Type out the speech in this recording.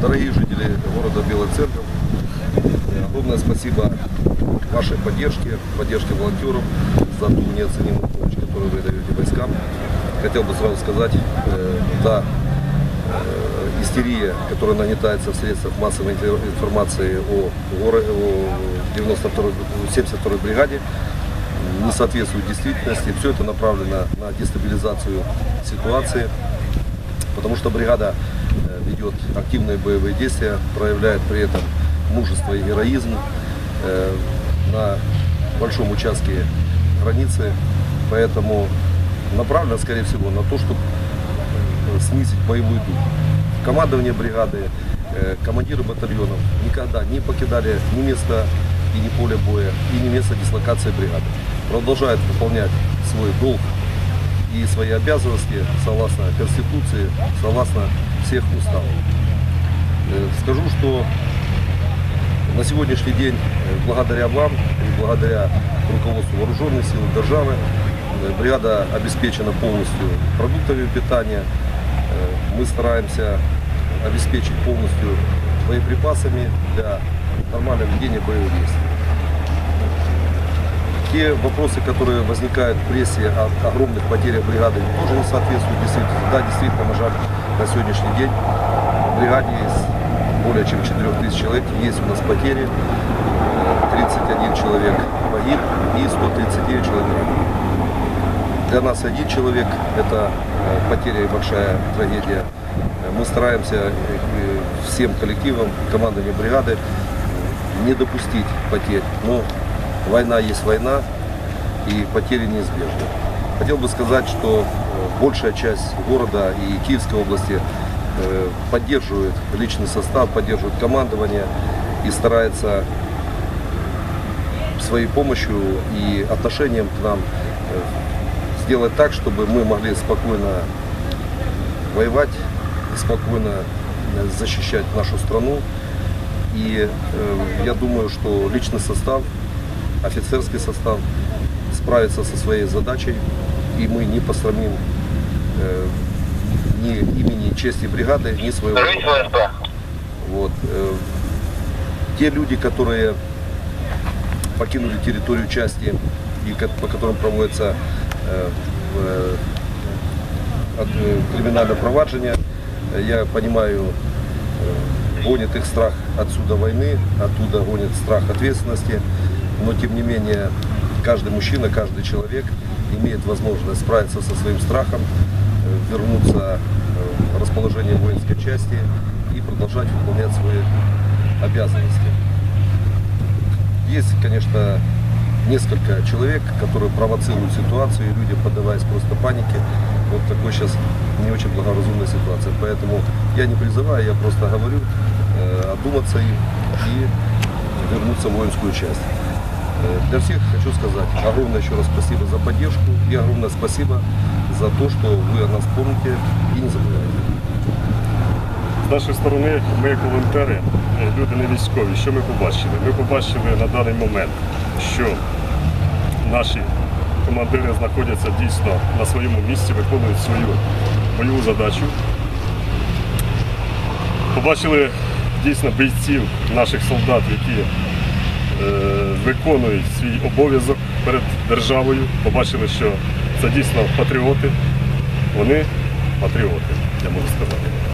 Дорогие жители города Белый Церковь, огромное спасибо вашей поддержке, поддержке волонтеров за ту неоценимую помощь, которую вы даете войскам. Хотел бы сразу сказать, э, да, э, истерия, которая нагнетается в средствах массовой инфо- информации о, горо- о 92 72 бригаде, не соответствует действительности. Все это направлено на дестабилизацию ситуации, потому что бригада ведет активные боевые действия, проявляет при этом мужество и героизм э, на большом участке границы, поэтому направлено, скорее всего, на то, чтобы э, снизить боевой дух. Командование бригады, э, командиры батальонов никогда не покидали ни место и ни поле боя, и ни место дислокации бригады. Продолжают выполнять свой долг и свои обязанности согласно Конституции, согласно всех уставов. Э, Скажу, что на сегодняшний день, э, благодаря вам и благодаря руководству вооруженных сил державы, э, бригада обеспечена полностью продуктами питания. Мы стараемся обеспечить полностью боеприпасами для нормального ведения боевых действий. Те вопросы, которые возникают в прессе о огромных потерях бригады, тоже не соответствуют действительности. Да, действительно, жаль, на сегодняшний день в бригаде есть более чем 4 тысяч человек, есть у нас потери, Э, 31 человек погиб и 139 человек. Для нас один человек – это э, потеря и большая трагедия. Мы стараемся э, всем коллективам, командованию бригады не допустить потерь. Но война есть война, и потери неизбежны. Хотел бы сказать, что э, большая часть города и Киевской области э, поддерживает личный состав, поддерживает командование и старается своей помощью и отношением к нам э, сделать так, чтобы мы могли спокойно воевать, спокойно защищать нашу страну. И я думаю, что личный состав, офицерский состав справится со своей задачей, и мы не посрамим э, ни имени, чести бригады, ни своего. рода. Вот. э, Те люди, которые покинули территорию части и по которым проводится э, э, э, криминальное проваджение, э, я понимаю, э, гонит их страх отсюда войны, оттуда гонит страх ответственности, но тем не менее каждый мужчина, каждый человек имеет возможность справиться со своим страхом, э, вернуться э, в расположение воинской части и продолжать выполнять свои обязанности. Есть, конечно, несколько человек, которые провоцируют ситуацию, и люди, поддаваясь просто панике, вот такой сейчас не очень благоразумная ситуация. Поэтому я не призываю, я просто говорю, э, одуматься им и вернуться в воинскую часть. Э, Для всех хочу сказать огромное еще раз спасибо за поддержку и огромное спасибо за то, что вы о нас помните и не забываете. З нашої сторони, ми як волонтери, е, люди не військові, що ми побачили? Ми побачили на даний момент, що наші командири знаходяться дійсно на своєму місці, виконують свою бойову задачу. Побачили дійсно бійців, наших солдат, які е, виконують свій обов'язок перед державою. Побачили, що це дійсно патріоти. Вони патріоти, я можу сказати.